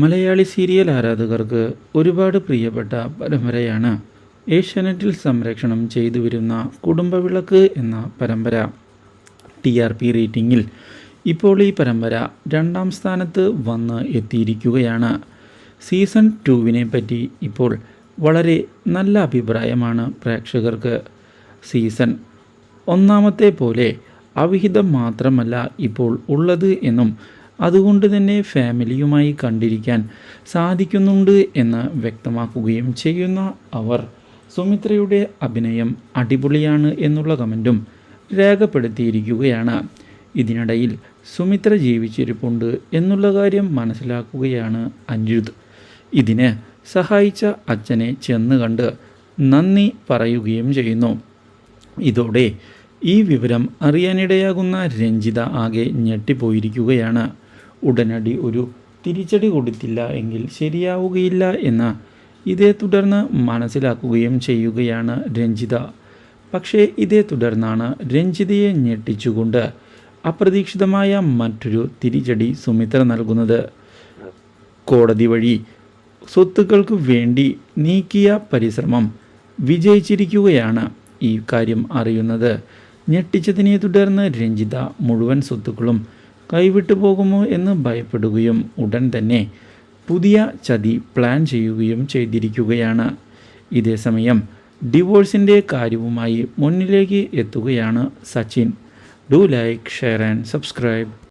Malayali serial ആരാധകർക്ക് ഒരുപാട് പ്രിയപ്പെട്ട പരമ്പരയാണ്. ഏഷ്യാനെറ്റിൽ സംരക്ഷണം ചെയ്തു വരുന്ന കുടുംബവിളക്ക് എന്ന പരമ്പര. ടി ആർ പി റേറ്റിംഗിൽ ഇപ്പോൾ ഈ പരമ്പര രണ്ടാം സ്ഥാനത്ത് വന്ന് എത്തിയിരിക്കുകയാണ്. സീസൺ ടുവിനെ പറ്റി ഇപ്പോൾ വളരെ നല്ല അഭിപ്രായമാണ് പ്രേക്ഷകർക്ക്. സീസൺ ഒന്നാമത്തെ പോലെ അവിഹിതം മാത്രമല്ല ഇപ്പോൾ ഉള്ളത് എന്നും അതുകൊണ്ട് തന്നെ ഫാമിലിയുമായി കണ്ടിരിക്കാൻ സാധിക്കുന്നുണ്ട് എന്ന് വ്യക്തമാക്കുകയും ചെയ്യുന്ന അവർ. സുമിത്രയുടെ അഭിനയം അടിപൊളിയാണ് എന്നുള്ള കമന്റും രേഖപ്പെടുത്തിയിരിക്കുകയാണ്. ഇതിനിടയിൽ സുമിത്ര ജീവിച്ചിരിപ്പുണ്ട് എന്നുള്ള കാര്യം മനസ്സിലാക്കുകയാണ് അനിരുദ്ധ് ഇതിന് സഹായിച്ച അച്ഛനെ ചെന്ന് കണ്ട് നന്ദി പറയുകയും ചെയ്യുന്നു. ഇതോടെ ഈ വിവരം അറിയാനിടയാകുന്ന രഞ്ജിത ആകെ ഞെട്ടിപ്പോയിരിക്കുകയാണ്. ഉടനടി ഒരു തിരിച്ചടി കൊടുത്തില്ല എങ്കിൽ ശരിയാവുകയില്ല എന്ന് ഇതേ തുടർന്ന് മനസ്സിലാക്കുകയും ചെയ്യുകയാണ് രഞ്ജിത. പക്ഷേ ഇതേ തുടർന്നാണ് രഞ്ജിതയെ ഞെട്ടിച്ചുകൊണ്ട് അപ്രതീക്ഷിതമായ മറ്റൊരു തിരിച്ചടി സുമിത്ര നൽകുന്നത്. കോടതി വഴി സ്വത്തുക്കൾക്ക് വേണ്ടി നീക്കിയ പരിശ്രമം വിജയിച്ചിരിക്കുകയാണ് ഈ കാര്യം അറിയുന്നത്. ഞെട്ടിച്ചതിനെ തുടർന്ന് രഞ്ജിത മുഴുവൻ സ്വത്തുക്കളും കൈവിട്ടു പോകുമോ എന്ന് ഭയപ്പെടുകയും ഉടൻ തന്നെ പുതിയ ചതി പ്ലാൻ ചെയ്യുകയും ചെയ്തിരിക്കുകയാണ്. ഇതേസമയം ഡിവോഴ്സിന്റെ കാര്യവുമായി മുന്നിലേക്ക് എത്തുകയാണ് Sachin. Do like share and subscribe